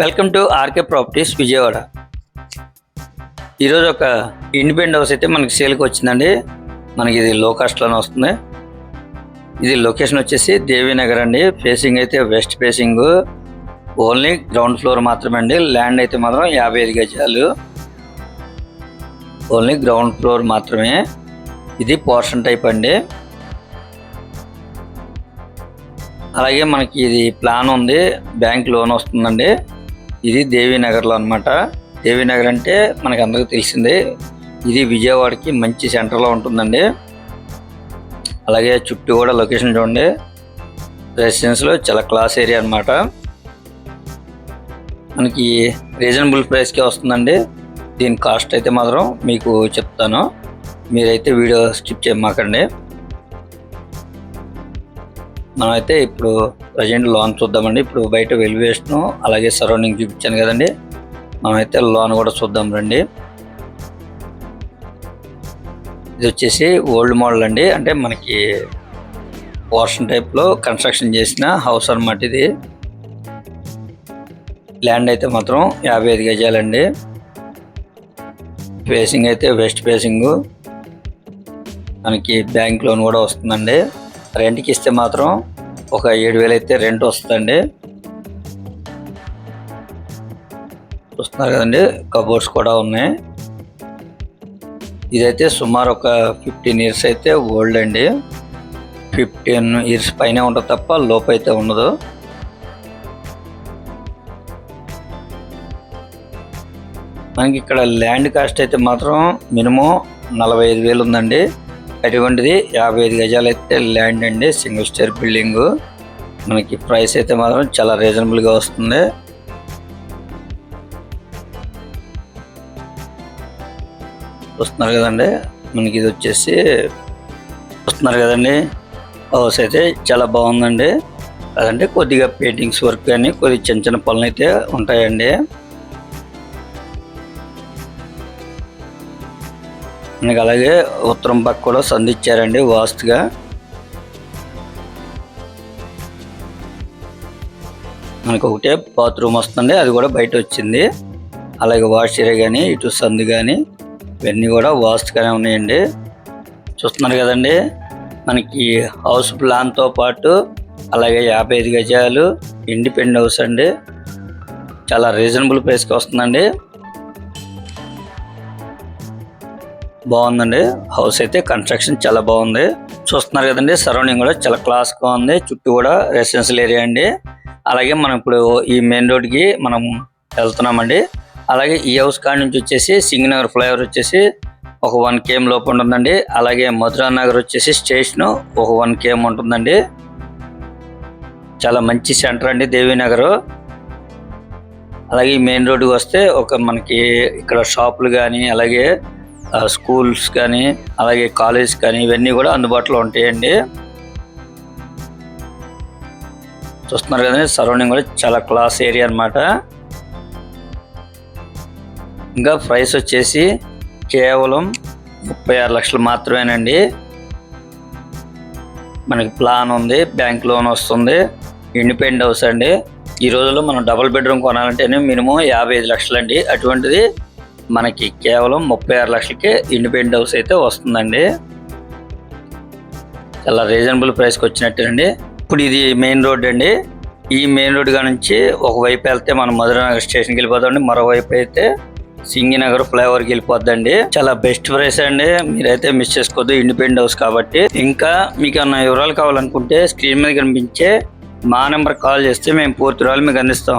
Welcome to RK Properties Vijayawada. ఈరోజు ఒక independent house అయితే మనకి సేల్కి వచ్చిందండి. మనకి ఇది లో కాస్ట్లోనే వస్తుంది. ఇది లొకేషన్ వచ్చేసి దేవీనగర్ అండి. ఫేసింగ్ అయితే west facing. Only ground floor మాత్రమే అండి. ల్యాండ్ అయితే మాత్రం యాభై ఐదు గజాలు. ఓన్లీ గ్రౌండ్ ఫ్లోర్ మాత్రమే. ఇది పోర్షన్ టైప్ అండి. అలాగే మనకి ఇది ప్లాన్ ఉంది. బ్యాంక్ లోన్ వస్తుందండి. ఇది దేవీనగర్లో అనమాట దేవీనగర్ అంటే మనకి అందరికీ తెలిసిందే. ఇది విజయవాడకి మంచి సెంటర్లో ఉంటుందండి. అలాగే చుట్టూ కూడా లొకేషన్ చూడండి. రెసిడెన్స్లో చాలా క్లాస్ ఏరియా అనమాట మనకి రీజనబుల్ ప్రైస్కే వస్తుందండి. దీని కాస్ట్ అయితే మాత్రం మీకు చెప్తాను. మీరైతే వీడియో స్కిప్ చేయమాకండి. మనమైతే ఇప్పుడు ప్రజెంట్ లోన్ చూద్దామండి. ఇప్పుడు బయట వెలివేషన్ అలాగే సరౌండింగ్ చూపించాను కదండి. మనమైతే లోన్ కూడా చూద్దాం రండి. ఇది వచ్చేసి ఓల్డ్ మోడల్ అండి. అంటే మనకి పోర్షన్ టైప్లో కన్స్ట్రక్షన్ చేసిన హౌస్ అనమాట ఇది. ల్యాండ్ అయితే మాత్రం యాభై ఐదు గజాలండి. ఫేసింగ్ అయితే వెస్ట్ ఫేసింగ్ మనకి బ్యాంక్ లోన్ కూడా వస్తుందండి. రెంట్కి ఇస్తే మాత్రం ఒక ఏడు వేలు అయితే రెంట్ వస్తుందండి. చూస్తున్నారు కదండి కబోర్డ్స్ కూడా ఉన్నాయి. ఇదైతే సుమారు ఒక ఫిఫ్టీన్ ఇయర్స్ అయితే ఓల్డ్ అండి. ఫిఫ్టీన్ ఇయర్స్ పైన ఉంటుంది తప్ప లోపు అయితే ఉండదు. మనకి ఇక్కడ ల్యాండ్ కాస్ట్ అయితే మాత్రం మినిమం నలభై ఐదు వేలు ఉందండి. అటువంటిది యాభై ఐదు గజాలు అయితే ల్యాండ్ అండి సింగిల్ స్టేర్ బిల్డింగ్ మనకి ప్రైస్ అయితే మాత్రం చాలా రీజనబుల్గా వస్తుంది. వస్తున్నారు కదండి మనకి ఇది వచ్చేసి వస్తున్నారు కదండి. హౌస్ అయితే చాలా బాగుందండి. అదంటే కొద్దిగా పెయింటింగ్స్ వర్క్ కానీ కొద్ది చిన్న చిన్న పనులు అయితే ఉంటాయండి. మనకి అలాగే ఉత్తరం పక్క కూడా సంధించారండి వాస్తుగా. మనకు ఒకటే బాత్రూమ్ వస్తుంది అది కూడా బయట వచ్చింది. అలాగే వాష్ ఏరియా కానీ ఇటు సందు కానీ ఇవన్నీ కూడా వాస్తుగానే ఉన్నాయండి. చూస్తున్నారు కదండి మనకి హౌస్ ప్లాన్తో పాటు అలాగే యాభై ఐదు గజాలు ఇండిపెండెంట్ హౌస్ అండి. చాలా రీజనబుల్ ప్రైస్కి వస్తుందండి. బాగుందండి. హౌస్ అయితే కన్స్ట్రక్షన్ చాలా బాగుంది. చూస్తున్నారు కదండి సరౌండింగ్ కూడా చాలా క్లాస్గా ఉంది. చుట్టూ కూడా రెసిడెన్షియల్ ఏరియా అండి. అలాగే మనం ఇప్పుడు ఈ మెయిన్ రోడ్కి మనం వెళ్తున్నామండి. అలాగే ఈ హౌస్ కాడ నుంచి వచ్చేసి సింగనగర్ ఫ్లైఓవర్ వచ్చేసి ఒక వన్ కేఎం లోపు ఉంటుందండి. అలాగే మధురా నగర్ వచ్చేసి స్టేషన్ ఒక వన్ కేఎం ఉంటుందండి. చాలా మంచి సెంటర్ అండి దేవీనగర్. అలాగే మెయిన్ రోడ్డుకి వస్తే ఒక మనకి ఇక్కడ షాపులు కానీ అలాగే స్కూల్స్ కానీ అలాగే కాలేజ్ కానీ ఇవన్నీ కూడా అందుబాటులో ఉంటాయండి. చూస్తున్నారు కదండి సరౌండింగ్ కూడా చాలా క్లాస్ ఏరియా అన్నమాట. ఇంకా ప్రైస్ వచ్చేసి కేవలం ముప్పై ఆరు లక్షలు మాత్రమేనండి. మనకి ప్లాన్ ఉంది బ్యాంక్ లోన్ వస్తుంది ఇండిపెండెంట్ హౌస్ అండి. ఈ రోజుల్లో మనం డబుల్ బెడ్రూమ్ కొనాలంటేనే మినిమం యాభై ఐదు లక్షలండి. అటువంటిది మనకి కేవలం ముప్పై ఆరు లక్షలకే ఇండిపెండెంట్ హౌస్ అయితే వస్తుందండి. చాలా రీజనబుల్ ప్రైస్కి వచ్చినట్టేనండి. ఇప్పుడు ఇది మెయిన్ రోడ్ అండి. ఈ మెయిన్ రోడ్ నుంచి ఒకవైపు వెళ్తే మనం మధురానగర్ స్టేషన్కి వెళ్ళిపోతామండి. మరోవైపు అయితే సింగినగర్ ఫ్లైఓవర్కి వెళ్ళిపోద్దండి. చాలా బెస్ట్ ప్రైస్ అండి. మీరైతే మిస్ చేసుకోవద్దు. ఇండిపెండెంట్ హౌస్ కాబట్టి. ఇంకా మీకు ఏమైనా వివరాలు కావాలనుకుంటే స్క్రీన్ మీద కనిపించే మా నెంబర్ కాల్ చేస్తే మేము పూర్తి వివరాలు మీకు అందిస్తాం.